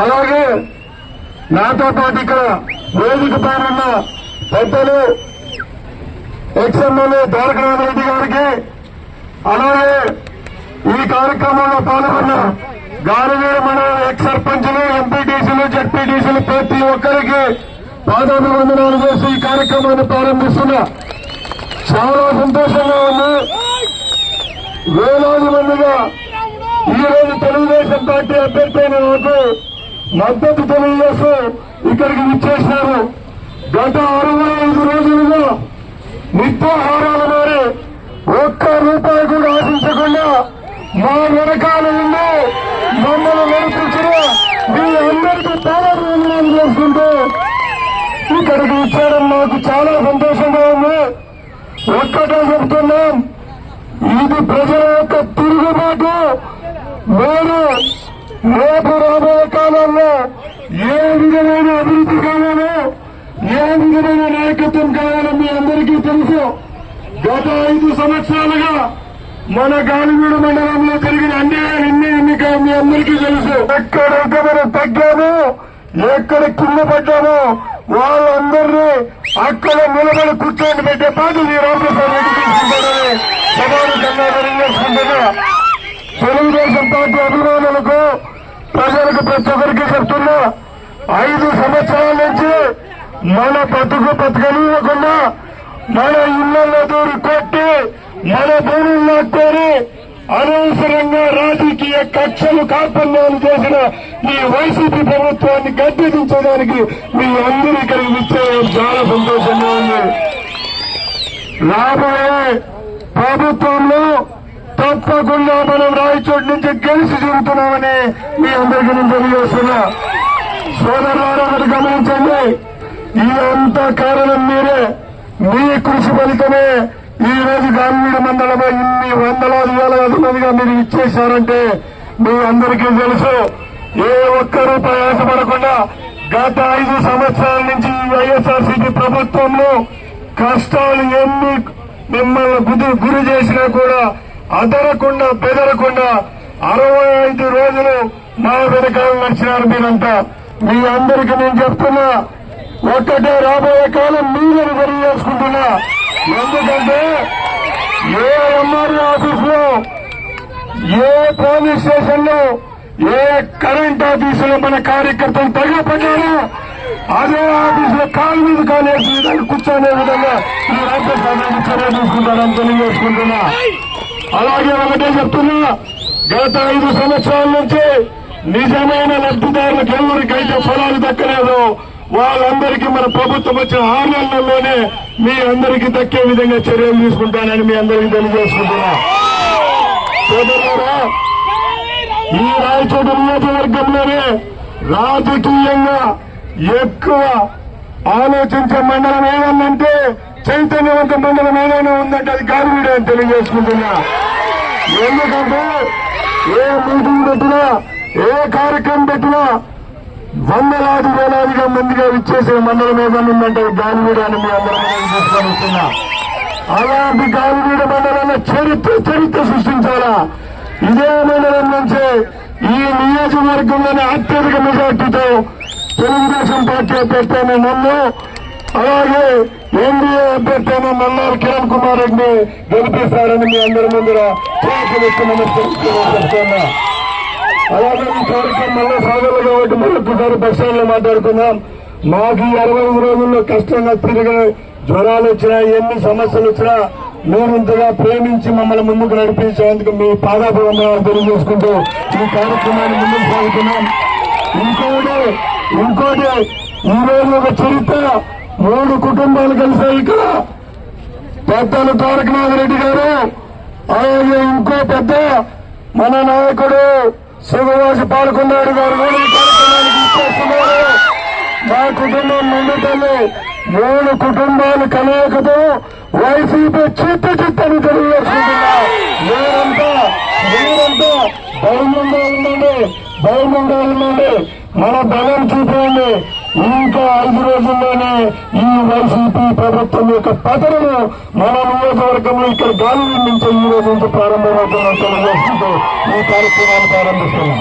అలాగే నాతో పాటు ఇక్కడ వేదిక పైన పెద్దలు ఎక్స్ఎమ్మెల్యే ద్వారకనాథ్ రెడ్డి గారికి అలాగే ఈ కార్యక్రమంలో పాల్గొన్న గాలివీర మండల ఎక్స్ సర్పంచ్లు ఎంపీటీసీలు జడ్పీటీసీలు ప్రతి ఒక్కరికి పాదాభివందనాలు చేసి ఈ కార్యక్రమాన్ని ప్రారంభిస్తున్నా చాలా సంతోషంగా ఉంది. వేలాది మందిగా ఈ రోజు తెలుగుదేశం పార్టీ అభ్యర్థి అయిన నాకు మద్దతు తెలియజేస్తూ ఇక్కడికి విచ్చేసినారు గత అరవై ఐదు రోజులుగా నిత్యాహారాల మారి ఒక్క రూపాయి కూడా ఆశించకుండా మా వెనకాల ఉండి మమ్మల్ని నడిపించిన మీ అందరికీ పాదాభివందనాలు చేసుకుంటూ ఇక్కడికి ఇచ్చేయడం నాకు చాలా సంతోషంగా ఉంది. ఒక్కటే చెప్తున్నాం ఇది ప్రజల యొక్క తిరుగుబాటు. మేము రేపు రాబోయే కాలంలో ఏ విధమైన అభివృద్ధి కావాలో ఏ విధమైన నాయకత్వం కావాలో మీ అందరికీ తెలుసు. గత ఐదు సంవత్సరాలుగా మన గాలిగూడ మండలంలో జరిగిన అన్యాయాలన్నీ ఎన్నిక మీ అందరికీ తెలుసు. ఎక్కడైతే మనం తగ్గామో ఎక్కడ కింద పడ్డామో వాళ్ళందరినీ అక్కడ నిలబడి కూర్చొని పెట్టే బాధ్యత ఈ రామప్రసాద్ రెడ్డి తీసుకుంటారని సమావేశంగా తెలియజేసుకుంటున్నా. తెలుగుదేశం పార్టీ అభిమానులకు ప్రజలకు ప్రతి ఒక్కరికి చెప్తున్నా ఐదు సంవత్సరాల నుంచి మన బతుకు బతకనివ్వకుండా మన ఇళ్ళలో దూరి కొట్టి మన భూములు లాక్కొని అనవసరంగా రాజకీయ కక్షలు కార్పణ్యాలు చేసిన ఈ వైసీపీ ప్రభుత్వాన్ని గద్దెదించడానికి మీ అందరూ ఇక్కడ విచ్చేయడం చాలా సంతోషంగా ఉంది. రాబోయే ప్రభుత్వంలో తప్పకుండా మనం రాయచోటి నుంచి గెలిచి చూపుతున్నామని మీ అందరికీ నేను తెలియజేస్తున్నా. సోదరులారా ఒకటి గమనించండి. ఇదంతా కారణం మీరే. మీ కృషి ఫలితమే. ఈ రోజు గ్రామీణ మండలంలో ఇన్ని వందలాది వేల మందిగా మీరు ఇచ్చేశారంటే మీ అందరికీ తెలుసు. ఏ ఒక్కరూ ప్రయాసపడకుండా గత ఐదు సంవత్సరాల నుంచి ఈ వైఎస్ఆర్సీపీ ప్రభుత్వంలో కష్టాలు ఎన్ని మిమ్మల్ని గురి గురి చేసినా కూడా అదరకుండా బెదరకుండా అరవై ఐదు రోజులు మా వెనకాల నడిచినారు మీరంతా. మీ అందరికీ నేను చెప్తున్నా ఒక్కటే రాబోయే కాలం మీదని తెలియజేసుకుంటున్నా ఎందుకంటే ఏ ఎంఆర్ఓ ఆఫీస్లో ఏ పోలీస్ స్టేషన్లో ఏ కరెంట్ ఆఫీసులో మన కార్యకర్తలు తగ్గపడ్డారో అదే ఆఫీసులో కాలు మీద కానీ వేసి విధంగా కూర్చొనే విధంగా ఈ రాజ్యసభ చర్య తీసుకుంటారని తెలియజేసుకుంటున్నా. అలాగే ఒకటే చెప్తున్నా గత ఐదు సంవత్సరాల నుంచి నిజమైన లబ్ధిదారులకు ఎవరికైతే ఫలాలు దక్కలేదో. వాళ్ళందరికీ మన ప్రభుత్వం వచ్చిన ఆరు నెలల్లోనే మీ అందరికీ దక్కే విధంగా చర్యలు తీసుకుంటానని మీ అందరికీ తెలియజేసుకుంటున్నా. సోదరులారా ఈ రాయచోటి నియోజకవర్గంలోనే రాజకీయంగా ఎక్కువ ఆలోచించే మండలం ఏదన్నంటే చైతన్యవంత మండలం ఏదైనా ఉందంటే అది గాలివీడే అని తెలియజేసుకుంటున్నా. ఎందుకంటే ఏ మీటింగ్ పెట్టినా ఏ కార్యక్రమం పెట్టినా వందలాది వేలాదిగా మందిగా విచ్చేసిన మండలం ఏదైనా ఉందంటే గాలివీడ అని మీ అందరం తీసుకొని వస్తున్నా అలాంటి గాలివీడ మండలంలో చరిత్ర చరిత్ర సృష్టించాలా? ఇదే మండలం నుంచి ఈ నియోజకవర్గంలోనే అత్యధిక మెజార్టీతో తెలుగుదేశం పార్టీ అభ్యర్థి నన్ను అలాగే ఎన్డీఏ అభ్యర్థి అయిన మల్లార్ కిరణ్ కుమార్ రెడ్డిని గెలిపిస్తారని మీ అందరి ముందర చెప్తున్నా అలాగే ఈ కార్యక్రమం మళ్ళీ సాగర్లు కాబట్టి మరొకసారి బస్ స్టాండ్లో మాట్లాడుకుందాం మాకు ఈ అరవై రోజుల్లో కష్టంగా తిరిగి జ్వరాలు వచ్చినా ఎన్ని సమస్యలు వచ్చినా మీరు ఇంతగా ప్రేమించి మమ్మల్ని ముందుకు నడిపించేందుకు మీ పాదాభివందనాలు తెలియజేసుకుంటూ ఈ కార్యక్రమాన్ని ముందుకు సాగుతున్నాం. ఇంకోటి ఇంకోటి ఈ రోజు ఒక చరిత్ర మూడు కుటుంబాలు కలిసాయి ఇక్కడ పెద్దలు తారకనాథ రెడ్డి గారు అలాగే ఇంకో పెద్ద మన నాయకుడు శివవాసి పాల్గొన్నాడు గారు మా కుటుంబం ముందుకెళ్ళి మూడు కుటుంబాలు కలయకతో వైసీపీ చిత్త చిత్తని తెలియజేసుకుంటున్నా. మీరంతా మీరంతా ధైర్యంగా ఉండండి ధైర్యంగా ఉండండి. మన బలం చూపండి. ఇంకా ఐదు రోజుల్లోనే ఈ వైసీపీ ప్రభుత్వం యొక్క పతనము మన నియోజకవర్గంలో ఇక్కడ గాలి నుంచి ఈ రోజు నుంచి ప్రారంభమవుతుందని తెలియజేస్తుంటూ ఈ కార్యక్రమాన్ని ప్రారంభిస్తున్నాం.